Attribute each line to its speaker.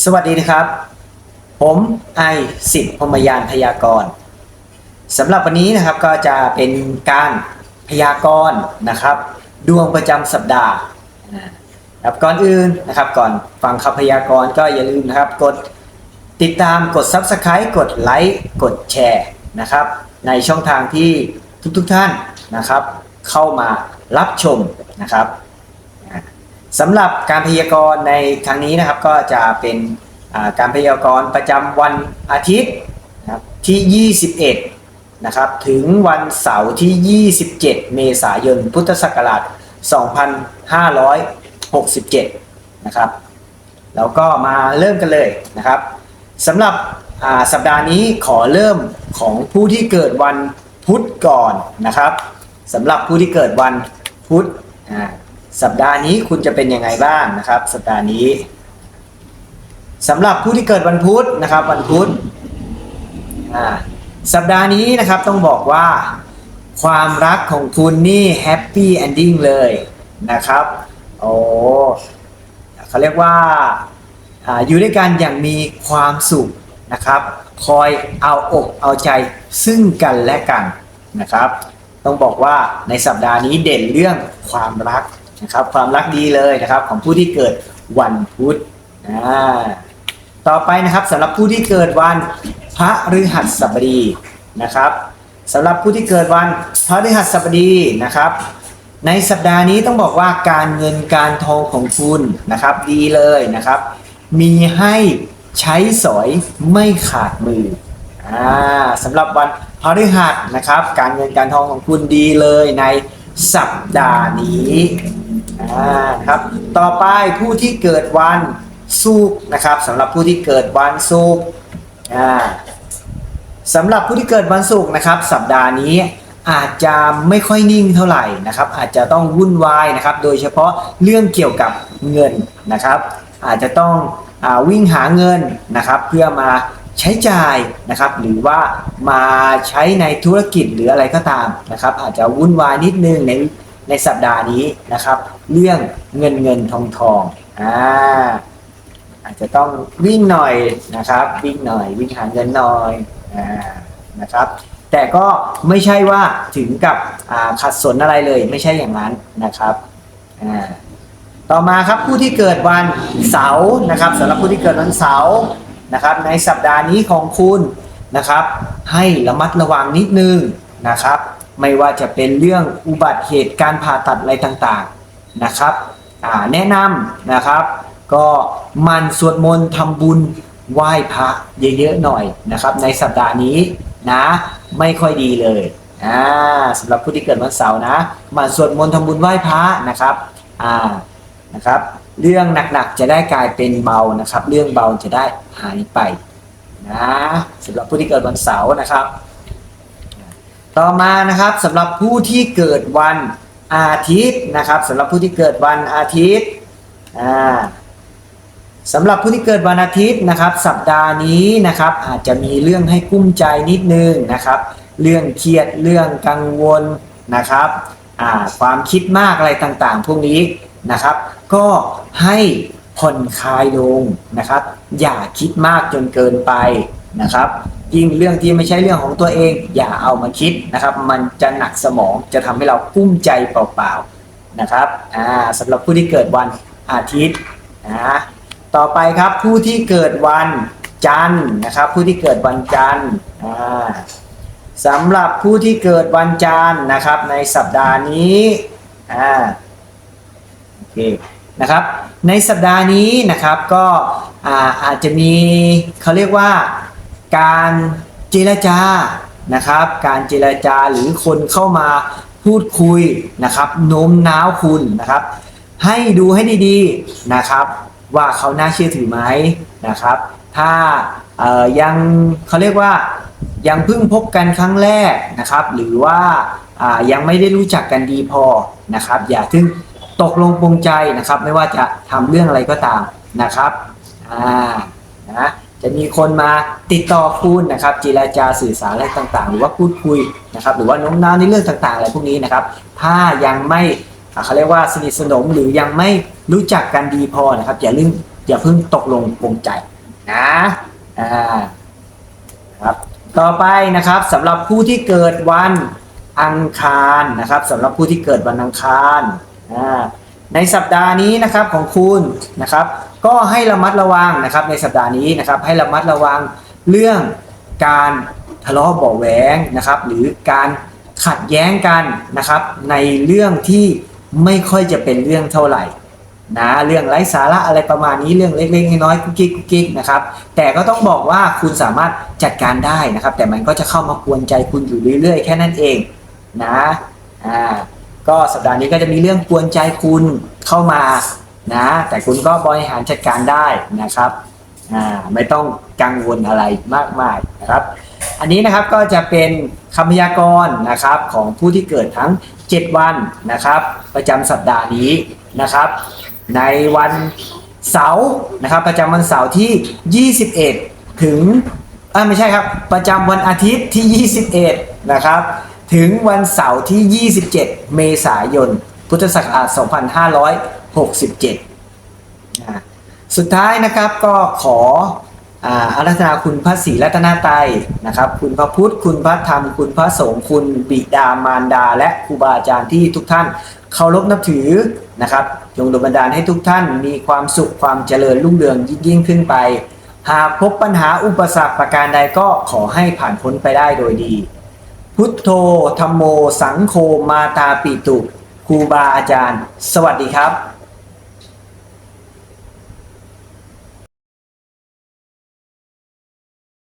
Speaker 1: สวัสดีนะครับ ผมไอสิทธิ์พมยานพยากรสำหรับวันนี้นะครับก็จะเป็นการพยากรณ์นะครับ ดวงประจำสัปดาห์นะครับก่อนอื่นนะครับ ก่อนฟังคำพยากรณ์ก็อย่าลืมนะครับ กดติดตามกด Subscribe กดไลค์กดแชร์นะครับ ในช่องทางที่ทุกๆทท่านนะครับ เข้ามารับชมนะครับ สำหรับการพยากรณ์ในครั้งนี้นะครับก็จะเป็นการพยากรณ์ประจำวันอาทิตย์นะที่ 21 นะครับถึงวันเสาร์ที่ 27 เมษายน พุทธศักราช 2567 นะครับแล้วก็มาเริ่มกันเลยนะครับสำหรับสัปดาห์นี้ขอเริ่มของผู้ที่เกิดวันพุธก่อนนะครับสำหรับผู้ที่เกิดวันพุธ สัปดาห์นี้คุณจะเป็นยังไงบ้างนะครับ สัปดาห์นี้สำหรับผู้ที่เกิดวันพุธนะครับ วันพุธสัปดาห์นี้นะครับต้องบอกว่าความรักของคุณนี่แฮปปี้เอนดิ้งเลยนะครับโอ้เขาเรียกว่าอ่าอยู่ด้วยกันอย่างมีความสุขนะครับ คอยเอาอกเอาใจซึ่งกันและกันนะครับ ต้องบอกว่าในสัปดาห์นี้เด่นเรื่องความรัก นะครับความรักดีเลยนะครับของผู้ที่เกิดวันพุธต่อไปนะครับสำหรับผู้ที่เกิดวันพระฤหัสบดีนะครับสำหรับผู้ที่เกิดวันพระฤหัสบดีนะครับ ในสัปดาห์นี้ต้องบอกว่าการเงินการทองของคุณนะครับดีเลยนะครับ มีให้ใช้สอยไม่ขาดมืออ่าสำหรับวันพฤหัสนะครับ การเงินการทองของคุณดีเลยในสัปดาห์นี้ อ่าครับ ต่อไปผู้ที่เกิดวันศุกร์นะครับสำหรับผู้ที่เกิดวันศุกร์อ่าสำหรับผู้ที่เกิดวันศุกร์นะครับ สัปดาห์นี้อาจจะไม่ค่อยนิ่งเท่าไหร่นะครับ อาจจะต้องวุ่นวายนะครับ โดยเฉพาะเรื่องเกี่ยวกับเงินนะครับ อาจจะต้องอาวิ่งหาเงินนะครับ เพื่อมาใช้จ่ายนะครับ หรือว่ามาใช้ในธุรกิจหรืออะไรก็ตามนะครับ อาจจะวุ่นวายนิดนึงใน ในสัปดาห์นี้นะครับ เรื่องเงินเงินทองทองอ่าอาจจะต้องวิ่งหน่อยนะครับ วิ่งหน่อย วิ่งหาเงินหน่อยอ่านะครับ แต่ก็ไม่ใช่ว่าถึงกับขัดสนอะไรเลยไม่ใช่อย่างนั้นนะครับอ่าต่อมาครับผู้ที่เกิดวันเสาร์นะครับสำหรับผู้ที่เกิดวันเสาร์นะครับ ในสัปดาห์นี้ของคุณนะครับ ให้ระมัดระวังนิดนึงนะครับ ไม่ว่าจะเป็นเรื่องอุบัติเหตุการผ่าตัดอะไรต่างๆนะครับแนะนำนะครับก็มันสวดมนต์ทำบุญไหว้พระเยอะๆหน่อยนะครับในสัปดาห์นี้นะไม่ค่อยดีเลยอ่าสำหรับผู้ที่เกิดวันเสาร์นะมันสวดมนต์ทำบุญไหว้พระนะครับอ่านะครับ เรื่องหนักๆจะได้กลายเป็นเบานะครับ เรื่องเบาจะได้หายไปนะสำหรับผู้ที่เกิดวันเสาร์นะครับ ต่อมานะครับสำหรับผู้ที่เกิดวันอาทิตย์นะครับสำหรับผู้ที่เกิดวันอาทิตย์อ่าสำหรับผู้ที่เกิดวันอาทิตย์นะครับ สัปดาห์นี้นะครับอาจจะมีเรื่องให้กุ้มใจนิดนึงนะครับ เรื่องเครียดเรื่องกังวลนะครับความคิดมากอะไรต่างๆ พวกนี้นะครับ ก็ให้ผ่อนคลายลงนะครับ อย่าคิดมากจนเกินไป นะครับยิ่งเรื่องที่ไม่ใช่เรื่องของตัวเอง อย่าเอามาคิดนะครับ มันจะหนักสมองจะทำให้เรากุ้มใจเปล่าๆนะครับอ่าสำหรับผู้ที่เกิดวันอาทิตย์นะต่อไปครับผู้ที่เกิดวันจันทร์นะครับ ผู้ที่เกิดวันจันทร์อ่าสำหรับผู้ที่เกิดวันจันทร์นะครับ ในสัปดาห์นี้อ่าโอเคนะครับในสัปดาห์นี้นะครับก็อ่าอาจจะมีเขาเรียกว่า การเจรจานะครับ การเจรจาหรือคนเข้ามาพูดคุยนะครับโน้มน้าวคุณนะครับ ให้ดูให้ดีๆนะครับ ว่าเขาน่าเชื่อถือไหมนะครับ ถ้ายังเขาเรียกว่ายังเพิ่งพบกันครั้งแรกนะครับ หรือว่าายังไม่ได้รู้จักกันดีพอนะครับ อย่าถึงตกลงปรงใจนะครับ ไม่ว่าจะทำเรื่องอะไรก็ตามนะครับอ่านะ จะมีคนมาติดต่อคุณนะครับเจรจาสื่อสารอะไรต่างๆ หรือว่าพูดคุยนะครับหรือว่าน้มน้าวในเรื่องต่างๆ อะไรพวกนี้นะครับ ถ้ายังไม่เขาเรียกว่าสนิทสนมหรือยังไม่รู้จักกันดีพอนะครับอย่าเพิ่งอย่าเพิ่งตกลงปรงใจนะอ่าครับต่อไปนะครับสำหรับผู้ที่เกิดวันอังคารนะครับสำหรับผู้ที่เกิดวันอังคารอ่าในสัปดาห์นี้นะครับของคุณนะครับ ก็ให้ระมัดระวังนะครับในสัปดาห์นี้นะครับให้ระมัดระวังเรื่องการทะเลาะเบาะแหวงนะครับ หรือการขัดแย้งกันนะครับ ในเรื่องที่ไม่ค่อยจะเป็นเรื่องเท่าไหร่นะเรื่องไร้สาระอะไรประมาณนี้เรื่องเล็กๆน้อยๆกุ๊กกิ๊กกุ๊กกิ๊กนะครับแต่ก็ต้องบอกว่าคุณสามารถจัดการได้นะครับ แต่มันก็จะเข้ามากวนใจคุณอยู่เรื่อยๆ แค่นั้นเองนะอ่าก็สัปดาห์นี้ก็จะมีเรื่องกวนใจคุณเข้ามา นะแต่คุณก็บริหารจัดการได้นะครับอ่าไม่ต้องกังวลอะไรมากมายนะครับ อันนี้นะครับก็จะเป็นคำพยากรณ์นะครับของผู้ที่เกิดทั้ง 7 วันนะครับ ประจำสัปดาห์นี้นะครับ ในวันเสาร์นะครับประจำวันเสาร์ที่ 21 ถึงอ่าไม่ใช่ครับ ประจำวันอาทิตย์ที่ 21 นะครับ ถึงวันเสาร์ที่ 27 เมษายน พุทธศักราช 2567อ่าสุดท้ายนะครับก็ขออาอารัธนาคุณพระศรีรัตนตรัยนะครับ คุณพระพุทธ คุณพระธรรม คุณพระสงฆ์คุณบิดามารดา และครูบาอาจารย์ที่ทุกท่านเคารพนับถือนะครับจงดลบันดาลให้ทุกท่านมีความสุขความเจริญรุ่งเรืองยิ่งยิ่งขึ้นไป หากพบปัญหาอุปสรรคประการใดก็ขอให้ผ่านพ้นไปได้โดยดี พุทโธธรรมโม สังโฆมาตาปิตุครูบาอาจารย์ สวัสดีครับ